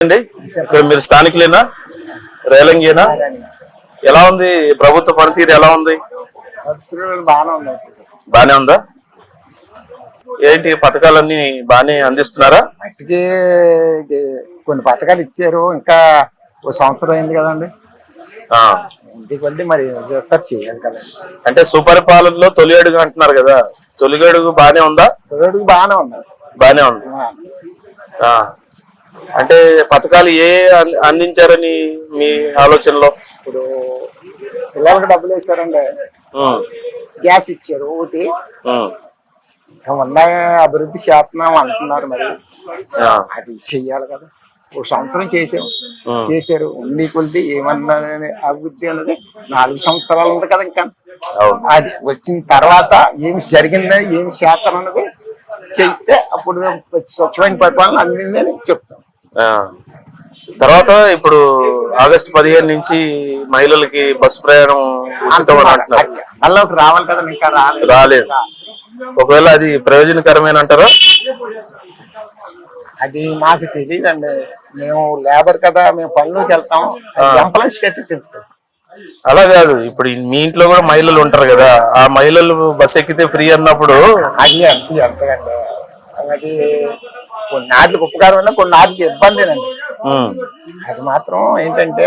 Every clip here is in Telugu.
అండి? ఇక్కడ మీరు స్థానికులేనా? రేలంగేనా ఎలా ఉంది ప్రభుత్వ పనితీరు ఎలా ఉంది? బానే ఉందా? ఏంటి పథకాలన్నీ బానే అందిస్తున్నారా? మట్టికి కొన్ని పథకాలు ఇచ్చారు. ఇంకా ఓ సంవత్సరం అయింది కదండి. ఆ. ఇంటికి వెళ్ళి మరి చేస్తారు చేయాలి కదండి అంటే సుపరిపాలనలో తొలి అడుగు అంటున్నారు కదా. తొలి అడుగు బానే ఉందా? పిల్లడికి బాగానే ఉంది. బానే ఉంది. ఆ. అంటే పథకాలు ఏ అందించారని మీ ఆలోచనలో? ఇప్పుడు పిల్లలకి డబ్బులు వేసారండి గ్యాస్ ఇచ్చారు ఒకటి ఉన్న అభివృద్ధి చేస్తున్నాం అంటున్నారు మరి. అది చెయ్యాలి కదా. ఒక సంవత్సరం చేసాం. చేశారు. ఉండి కొద్ది ఏమన్నా అభివృద్ధి అనేది నాలుగు సంవత్సరాలు ఉంది కదా ఇంకా. అది వచ్చిన తర్వాత ఏమి జరిగిందా ఏమి శాతం అన్నది చెప్తే అప్పుడు స్వచ్ఛమైన పరిపాలన అందిందని చెప్తాం. తర్వాత ఇప్పుడు ఆగస్టు పదిహేను నుంచి మహిళలకి బస్సు ప్రయాణం ఉచితం అని అంటున్నారు. రావాలి కదా ఇంకా రాలేదు. ఒకవేళ అది ప్రయోజనకరమైన అంటారా? అది మాకు తెలియదండి మేము లేబర్ కదా మేము పనులకు వెళ్తాం. ఎంప్లాయీస్ అయితే అలా కాదు. ఇప్పుడు మీ ఇంట్లో కూడా మహిళలు ఉంటారు కదా. ఆ మహిళలు బస్సు ఎక్కితే ఫ్రీ అన్నప్పుడు అది అంతే ఎంతకండి అది కొన్ని నాటికి ఉపకారం ఉన్నా కొన్ని నాటికి ఇబ్బందేనండి. ఉమ్, అది మాత్రం ఏంటంటే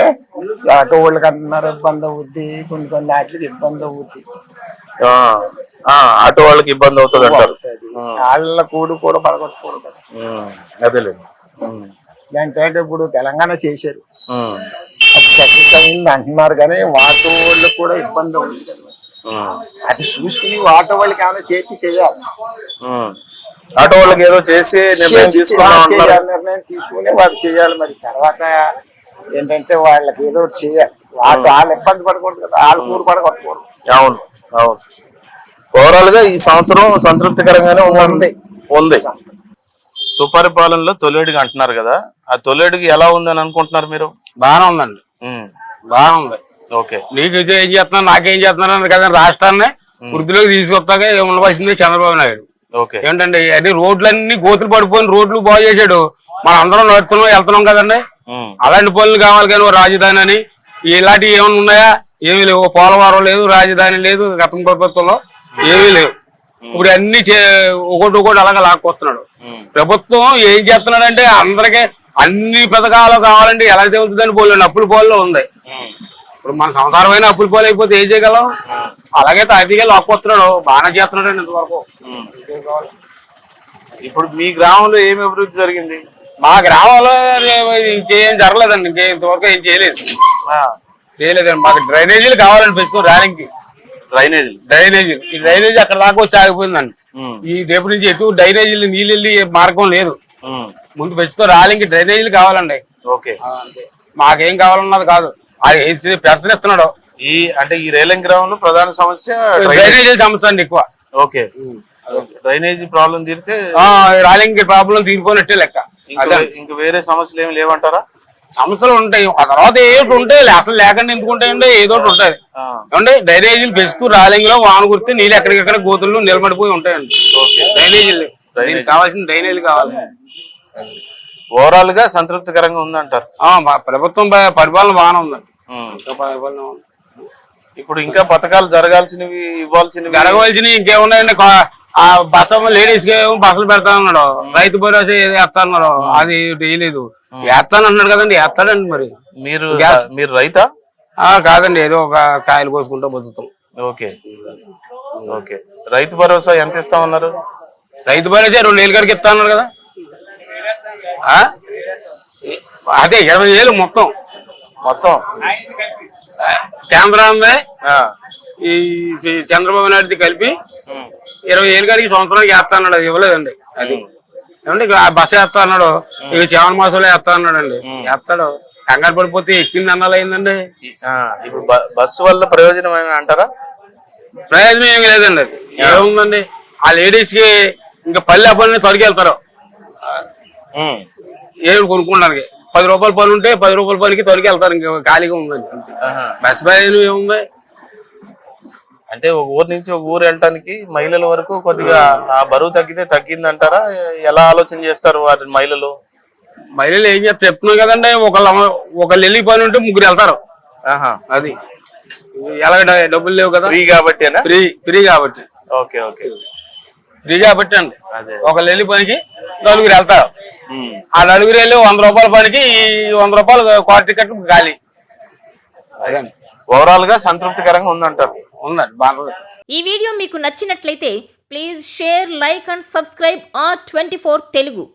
ఆటో వాళ్ళకి అంటున్నారు ఇబ్బంది అవుద్ది కొన్ని కొన్ని నాటికి ఇబ్బంది అవుద్ది. ఆటో వాళ్ళకి ఇబ్బంది అవుతుంది అంటారు. వాళ్ళ కూడు కూడా అదేలేండి. ఉమ్, ఏంటంటే ఇప్పుడు తెలంగాణ చేశారు. అది సక్సెస్ అయింది అంటున్నారు కానీ వాటో వాళ్ళకి కూడా ఇబ్బంది అవుతుంది. అది చూసుకుని ఆటో వాళ్ళకి ఏమైనా చేసి చేయాలి. ఆటో వాళ్ళకి ఏదో చేసి నిర్ణయం తీసుకున్నాం నిర్ణయం తీసుకుని వాళ్ళు చేయాలి. మరి తర్వాత ఏంటంటే వాళ్ళకి ఏదో ఒకటి చేయాలి. వాళ్ళు వాళ్ళు ఇబ్బంది పడకూడదు కదా వాళ్ళు కూడు పడగొట్టకూడదు అవును అవును. ఓవరాల్గా ఈ సంవత్సరం సంతృప్తికరంగానే ఉంది. ఉంది. సుపరిపాలనలో తొలిడుగు అంటున్నారు కదా ఆ తొలిడుగు ఎలా ఉందని అనుకుంటున్నారు మీరు? బాగానే ఉందండి. బాగానే ఉంది. ఓకే. నీకు ఇది ఏం చేస్తున్నారు నాకేం చేస్తున్నారు అని కదా రాష్ట్రాన్ని వృద్ధిలోకి తీసుకొస్తాగా ఉండవలసింది చంద్రబాబు నాయుడు. ఏంటంటే అన్ని రోడ్లన్నీ గోతులు పడిపోయిన రోడ్లు బాగు చేశాడు. మన అందరం నడుస్తున్నాం వెళ్తున్నాం కదండి. అలాంటి పనులు కావాలి కానీ రాజధాని అని. ఇలాంటివి ఏమైనా ఉన్నాయా? ఏమీ లేవు. పోలవరం లేదు రాజధాని లేదు గతం ప్రభుత్వంలో ఏమీ లేవు. ఇప్పుడు అన్ని ఒకటి ఒకటి అలాగే లాక్కొస్తున్నాడు. ప్రభుత్వం ఏం చేస్తున్నాడంటే అందరికీ అన్ని పథకాలు కావాలంటే ఎలా తెలుతుందని పోలేండి అప్పుల పోల్లో ఉంది. ఇప్పుడు మన సంసారమైన అప్పుల పోలు అయిపోతే ఏం చేయగలం? అలాగే తాతిగా లాక్కొస్తున్నాడు బాగానే చేస్తున్నాడు అండి ఇంతవరకు. ఇప్పుడు మీ గ్రామంలో ఏమి అభివృద్ధి జరిగింది? మా గ్రామంలో ఇంకేం జరగలేదండి. ఇంకేం ఇంతవరకు ఏం చేయలేదు. ఆ, చేయలేదండి. మాకు డ్రైనేజీలు కావాలండి ప్రస్తుతం ర్యాలింగ్ డ్రైనేజీలు. డ్రైనేజీ ఈ డ్రైనేజీ అక్కడ దాకా వచ్చి ఆగిపోయిందండి. ఉమ్, ఈ రేపు నుంచి ఎటు డ్రైనేజీలు నీళ్ళు వెళ్ళి మార్గం లేదు. ఉమ్, ముందు ప్రస్తుతం ర్యాలింగ్ డ్రైనేజీలు కావాలండి. ఓకే. ఆ, అంతే. మాకేం కావాలన్నది కాదు. పెంచనిస్తున్నాడు ఈ అంటే ఈ రేలం గ్రామంలో ప్రధాన సమస్య డ్రైనేజ్. డ్రైనేజీ సమస్య అండి ఎక్కువ. ఓకే. డ్రైనేజీ ప్రాబ్లం తీరితే ఆ, ర్యాలింగ్ ప్రాబ్లం తీరిపోయినట్టే లెక్క. ఇంకా వేరే సమస్యలు ఏమి లేవంటారా? సమస్యలు ఉంటాయి. ఆ తర్వాత ఏమిటి ఉంటాయి అసలు లేకుండా ఎందుకు ఉంటాయండి ఏదో ఒకటి ఉంటుంది. ఏమంటే డ్రైనేజీలు పెంచుతూ రాలింగ్లో వాన కురితే నీళ్ళు ఎక్కడికెక్కడ గోతుల్లో నిలబడిపోయి ఉంటాయండి. ఓకే. డ్రైనేజీలు. కావాల్సిన డ్రైనేజీలు కావాలి. ఓవరాల్గా సంతృప్తికరంగా ఉందంటారు. ప్రభుత్వం పరిపాలన బాగానే ఉంది. ఇప్పుడు ఇంకా పథకాలు జరగాల్సినవి ఇవ్వాల్సినవి జరగవలసినవి ఇంకేమున్నాయండి? ఆ బస్సు లేడీస్కి ఏమో బస్సులు పెడతా ఉన్నాడు. రైతు భరోసా ఏదో వేస్తా అన్నాడు అది వేయలేదు. వేస్తాను అన్నాడు కదండి వేస్తాడండి మరి. మీరు మీరు రైతా? ఆ కాదండి ఏదో ఒక కాయలు కోసుకుంటూ బతుకుతాం. ఓకే. ఓకే. రైతు భరోసా ఎంత ఇస్తా ఉన్నారు? రైతు భరోసా రెండు వేలు కాడికి ఇస్తా అన్నాడు కదా. ఆ? అదే ఇరవై వేలు మొత్తం. మొత్తం? కేంద్రాన్ని ఆ, ఈ చంద్రబాబు నాయుడు కలిపి ఇరవై ఏళ్ళు కాడికి సంవత్సరానికి వేస్తా అన్నాడు అది ఇవ్వలేదండి. అది. ఏమంటే ఆ బస్సు వేస్తా అన్నాడు ఇక శ్రావణ మాసంలో వేస్తా అన్నాడు అండి వేస్తాడు. కంగారు పడిపోతే ఎక్కింది అన్నాలు అయిందండి. ఈ- ఆ, ఇప్పుడు బస్సు వల్ల ప్రయోజనం ఏమైనా అంటారా? ప్రయోజనం ఏమి లేదండి అది. ఏముందండి ఆ లేడీస్కి ఇంకా పల్లె పని త్వరగా వెళ్తారు ఉమ్, ఏమి కొనుక్కోవడానికి. పది రూపాయల పని ఉంటే పది రూపాయల పనికి త్వరగా వెళ్తారు ఇంకా ఖాళీగా ఉందండి. బస్ ప్రయోజనం ఏముంది? అంటే ఒక ఊరు నుంచి ఒక ఊరు వెళ్ళటానికి మహిళల వరకు కొద్దిగా ఆ బరువు తగ్గితే తగ్గింది అంటారా ఎలా ఆలోచన చేస్తారు వారి మహిళలు? మహిళలు ఏం చేస్తారు? చెప్తున్నాం కదండి ఒకళ్ళు ఒకళ్ళు వెళ్ళి పని ఉంటే ముగ్గురు వెళ్తారు. అది. ఎలాగ డబ్బులు లేవు కదా. ఫ్రీ కాబట్టేనా ఫ్రీ ఫ్రీ కాబట్టి. Okay okay. ఫ్రీ కాబట్టి అండి అదే. ఒకళ్ళు వెళ్ళి పనికి నలుగురు వెళ్తారు. ఆ నలుగురు వెళ్ళి వంద రూపాయల పనికి ఈ వంద రూపాయలు క్వార్టర్ టికెట్ ఖాళీ అదండి ఓవరాల్గా సంతృప్తికరంగా ఉందంటారు. ఉందండి బాగా ఈ వీడియో మీకు నచ్చినట్లయితే please share like and subscribe R twenty Telugu.